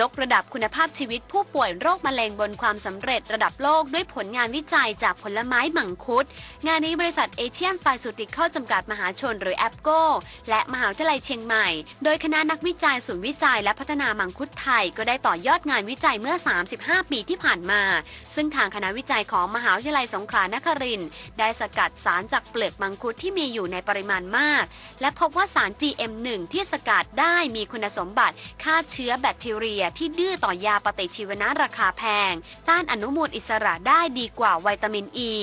ยกระดับคุณภาพชีวิตผู้ป่วยโรคมะเร็งบนความสำเร็จระดับโลกด้วยผลงานวิจัยจากผลไม้หมังคุด งานนี้บริษัทเอเชียนไฟสูติคอลจำกัดมหาชนหรือแอปโกและมหาวิทยาลัยเชียงใหม่ โดยคณะนักวิจัยศูนย์วิจัยและพัฒนามังคุดไทย ก็ได้ต่อยอดงานวิจัยเมื่อ 35 ปีที่ผ่านมา ซึ่งทางคณะวิจัยของมหาวิทยาลัยสงขลานครินทร์ได้สกัดสารจากเปลือกมังคุดที่มีอยู่ในปริมาณมาก และพบว่าสาร GM1 ที่สกัดได้มีคุณสมบัติฆ่าเชื้อแบคทีเรียที่ดื้อต่อยาปฏิชีวนะราคาแพง ต้านอนุมูลอิสระได้ดีกว่าวิตามินอ e, ี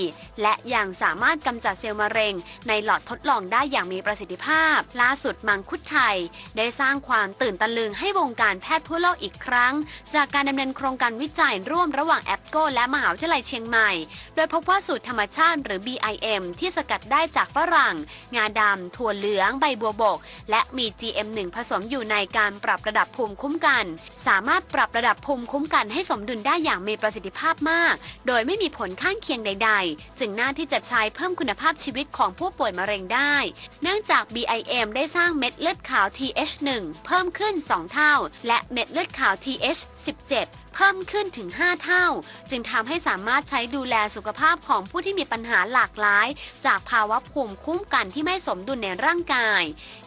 และยังสามารถกำจัดเซลล์มะเร็ง ในหลอดทดลองได้อย่างมีประสิทธิภาพ ล่าสุดมังคุดไทย ได้สร้างความตื่นตะลึงให้วงการแพทย์ทั่วโลกอีกครั้ง จากการดำเนินโครงการวิจัยร่วมระหว่างแอปโกและมหาวิทยาลัยเชียงใหม่ โดยพบว่าสูตรธรรมชาติหรือ BIM ที่สกัดได้จากฝรั่ง งาดำถั่วเหลือง ใบบัวบก และมี GM1 ผสมอยู่ในการปรับระดับภูมิคุ้มกันสามารถปรับระดับภูมิคุ้มกันให้สมดุลได้อย่างมีประสิทธิภาพมาก โดยไม่มีผลข้างเคียงใด ๆ จึงน่าที่จะใช้เพิ่มคุณภาพชีวิตของผู้ป่วยมะเร็งได้ เนื่องจาก BIM ได้สร้างเม็ดเลือดขาว TH1 เพิ่มขึ้น 2 เท่า และเม็ดเลือดขาว TH17 เพิ่มขึ้นถึง 5 เท่า จึงทำให้สามารถใช้ดูแลสุขภาพของผู้ที่มีปัญหาหลากหลาย จากภาวะภูมิคุ้มกันที่ไม่สมดุลในร่างกาย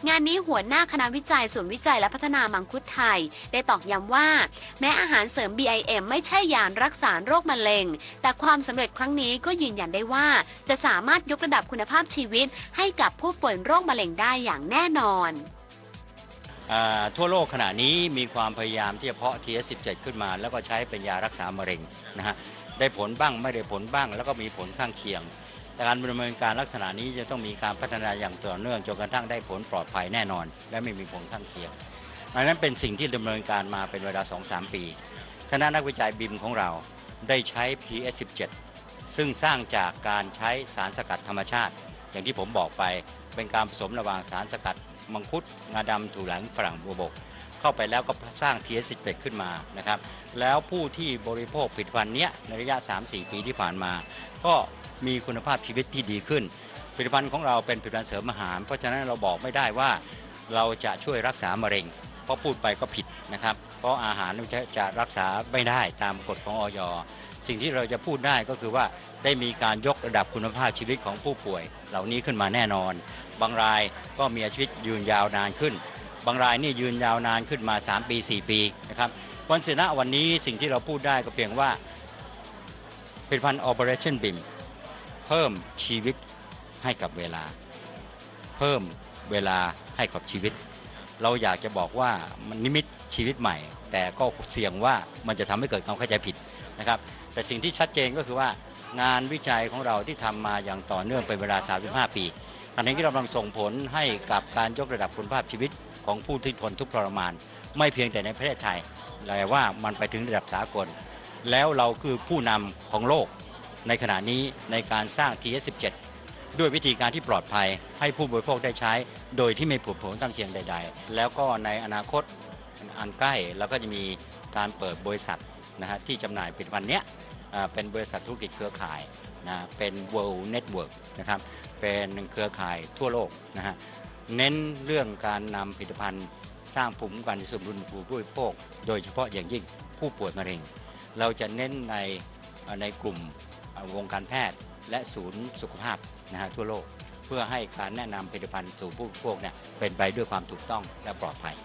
งานนี้หัวหน้าคณะวิจัยศูนวิจัยและพัฒนามังคุดไทย ได้ตอกย้ำว่า แม้อาหารเสริม BIM ไม่ใช่ยารักษาโรคมะเร็ง แต่ความสำเร็จครั้งนี้ก็ยืนยันได้ว่า จะสามารถยกระดับคุณภาพชีวิต ให้กับผู้ป่วยโรคมะเร็งได้อย่างแน่นอน ทั่วโลกขณะนี้มีความพยายามที่จะเพาะ TS17 ขึ้นมา แล้วก็ใช้เป็นยารักษามะเร็งนะฮะได้ผลบ้างไม่ได้ผลบ้าง แล้วก็มีผลข้างเคียง แต่การดำเนินการลักษณะนี้จะต้องมีการพัฒนาอย่างต่อเนื่องจนกระทั่งได้ผลปลอดภัยแน่นอน และไม่มีผลข้างเคียงดังนั้นเป็นสิ่งที่ดำเนินการมาเป็นเวลา 2-3 ปี คณะนักวิจัยบิมของเราได้ใช้ PS17 ซึ่งสร้างจากการใช้สารสกัดธรรมชาติ อย่างที่ผมบอกไปเป็นการผสมระหว่างสารสกัดมังคุดงาดำถั่วเหลืองฝรั่งบัวบก เข้าไปแล้วก็สร้าง TS11 ขึ้นมานะครับแล้วผู้ที่บริโภคผลิตภัณฑ์เนี้ยในระยะ 3-4 ปีที่ผ่านมา ก็มีคุณภาพชีวิตที่ดีขึ้น ผลิตภัณฑ์ของเราเป็นผลิตภัณฑ์เสริมอาหาร เพราะฉะนั้นเราบอกไม่ได้ว่าเราจะช่วยรักษามะเร็ง เพราะพูดไปก็ผิดนะครับ เพราะอาหารจะจะรักษาไม่ได้ตามกฎของออยสิ่งที่เราจะพูดได้ก็คือว่าได้มีการยกระดับคุณภาพชีวิตของผู้ป่วย เหล่านี้ขึ้นมาแน่นอน บางรายก็มีอาชีวิตยืนยาวนานขึ้น บางรายนี่ยืนยาวนานขึ้นมา 3 ปี 4 ปีนะครับวันเสนะวันนี้สิ่งที่เราพูดได้ก็เพียงว่าผลิตภัณฑ์ Operation BIM เพิ่มชีวิตให้กับเวลา เพิ่มเวลาให้กับชีวิต เราอยากจะบอกว่ามันนิมิตชีวิตใหม่ แต่ก็เสี่ยงว่ามันจะทำให้เกิดความเข้าใจผิดนะครับ แต่สิ่งที่ชัดเจนก็คือว่างานวิจัยของเราที่ทำมาอย่างต่อเนื่องเป็นเวลา 35 ปีอันนี้กำลังส่งผลให้กับการยกระดับคุณภาพชีวิตของผู้ที่ทนทุกข์ทรมาน ไม่เพียงแต่ในประเทศไทยแต่ว่ามันไปถึงระดับสากล แล้วเราคือผู้นำของโลกในขณะนี้ในการสร้าง TS17 ด้วยวิธีการที่ปลอดภัย ให้ผู้บริโภคได้ใช้ โดยที่ไม่ผูกผลตั้งเคียงใด ๆ แล้วก็ในอนาคตอันใกล้เราก็จะมีการเปิดบริษัทนะฮะที่จำหน่ายผลิตภัณฑ์เนี้ยเป็นบริษัทธุรกิจเครือข่ายนะเป็น World Network นะครับเป็นเครือข่ายทั่วโลกนะฮะเน้นเรื่องการนำผลิตภัณฑ์สร้างภูมิคุ้มกันสมดุลผู้บริโภค โดยเฉพาะอย่างยิ่งผู้ป่วยมะเร็ง เราจะเน้นในในกลุ่มวงการแพทย์และศูนย์สุขภาพ นะฮะทั่วโลก เพื่อให้การแนะนำผลิตภัณฑ์สู่ผู้บริโภคเนี่ยเป็นไปด้วยความถูกต้องและปลอดภัย